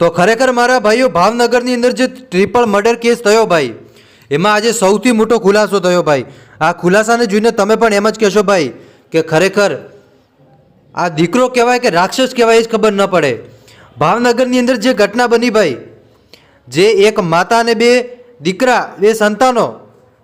તો ખરેખર મારા ભાઈઓ, ભાવનગરની અંદર જે ટ્રિપલ મર્ડર કેસ થયો ભાઈ, એમાં આજે સૌથી મોટો ખુલાસો થયો ભાઈ. આ ખુલાસાને જોઈને તમે પણ એમ જ કહેશો ભાઈ કે ખરેખર આ દીકરો કહેવાય કે રાક્ષસ કહેવાય એ જ ખબર ન પડે. ભાવનગરની અંદર જે ઘટના બની ભાઈ, જે એક માતા અને બે દીકરા, બે સંતાનો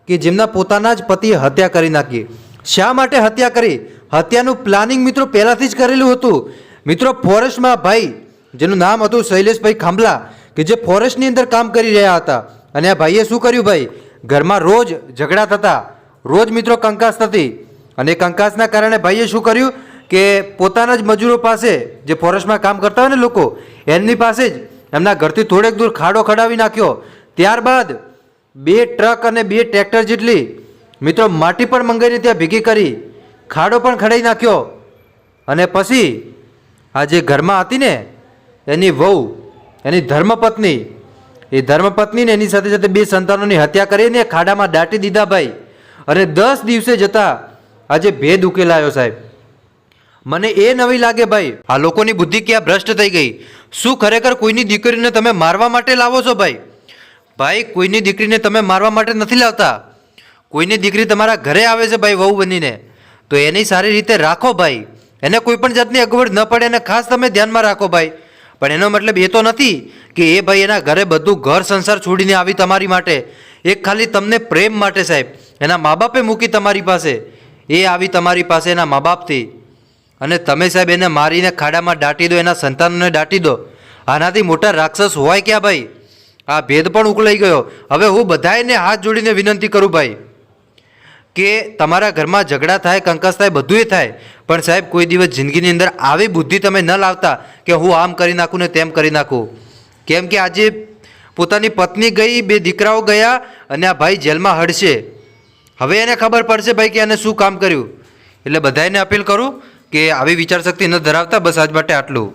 કે જેમના પોતાના જ પતિએ હત્યા કરી નાખી. શા માટે હત્યા કરી? હત્યાનું પ્લાનિંગ મિત્રો પહેલાંથી જ કરેલું હતું. મિત્રો ફોરેસ્ટમાં ભાઈ જેનું નામ હતું શૈલેષભાઈ ખાંભલા, કે જે ફોરેસ્ટની અંદર કામ કરી રહ્યા હતા. અને આ ભાઈએ શું કર્યું ભાઈ? ઘરમાં રોજ ઝઘડા થતા, રોજ મિત્રો કંકાસ થતી. અને કંકાસના કારણે ભાઈએ શું કર્યું? કે પોતાના જ મજૂરો પાસે, જે ફોરેસ્ટમાં કામ કરતા હોય ને લોકો, એમની પાસે જ એમના ઘરથી થોડેક દૂર ખાડો ખડાવી નાખ્યો. ત્યારબાદ બે ટ્રક અને બે ટ્રેક્ટર જેટલી મિત્રો માટી પણ મંગાવીને ત્યાં ભેગી કરી, ખાડો પણ ખડાઈ નાખ્યો. અને પછી આ જે ઘરમાં હતી ને એની વહુ, એની ધર્મપત્ની. એ ધર્મપત્નીને એની સાથે સાથે બે સંતાનોની હત્યા કરીને ખાડામાં દાટી દીધા ભાઈ. અને દસ દિવસે જતા આજે ભેદ ઉકેલાયો સાહેબ. મને એ નવી લાગે ભાઈ, આ લોકોની બુદ્ધિ ક્યાં ભ્રષ્ટ થઈ ગઈ? શું ખરેખર કોઈની દીકરીને તમે મારવા માટે લાવો છો ભાઈ? ભાઈ, કોઈની દીકરીને તમે મારવા માટે નથી લાવતા. કોઈની દીકરી તમારા ઘરે આવે છે ભાઈ વહુ બનીને. તો એની સારી રીતે રાખો ભાઈ. એને કોઈ પણ જાતની અગવડ ન પડે અને ખાસ તમે ધ્યાનમાં રાખો ભાઈ. પણ એનો મતલબ એ તો નથી કે એ ભાઈ એના ઘરે બધું ઘર સંસાર છોડીને આવી તમારી માટે. એક ખાલી તમને પ્રેમ માટે સાહેબ. એના મા બાપે મૂકી તમારી પાસે. એ આવી તમારી પાસે એના મા બાપથી અને તમે સાહેબ એને મારીને ખાડામાં દાટી દો, એના સંતાનોને દાટી દો. આનાથી મોટા રાક્ષસ હોય ક્યાં ભાઈ? આ ભેદ પણ ઉકલાઈ ગયો. હવે હું બધાને હાથ જોડીને વિનંતી કરું ભાઈ. કે તમારા ઘરમાં ઝઘડા થાય, કંકસ થાય, બધુંય થાય, પણ સાહેબ કોઈ દિવસ જિંદગીની અંદર આવી બુદ્ધિ તમે ન લાવતા કે હું આમ કરી નાખું ને તેમ કરી નાખું. કેમ કે આજે પોતાની પત્ની ગઈ, બે દીકરાઓ ગયા અને આ ભાઈ જેલમાં હડશે. હવે એને ખબર પડશે ભાઈ કે એને શું કામ કર્યું. એટલે બધાને અપીલ કરું કે આવી વિચારશક્તિ ન ધરાવતા, બસ આજ માટે આટલું.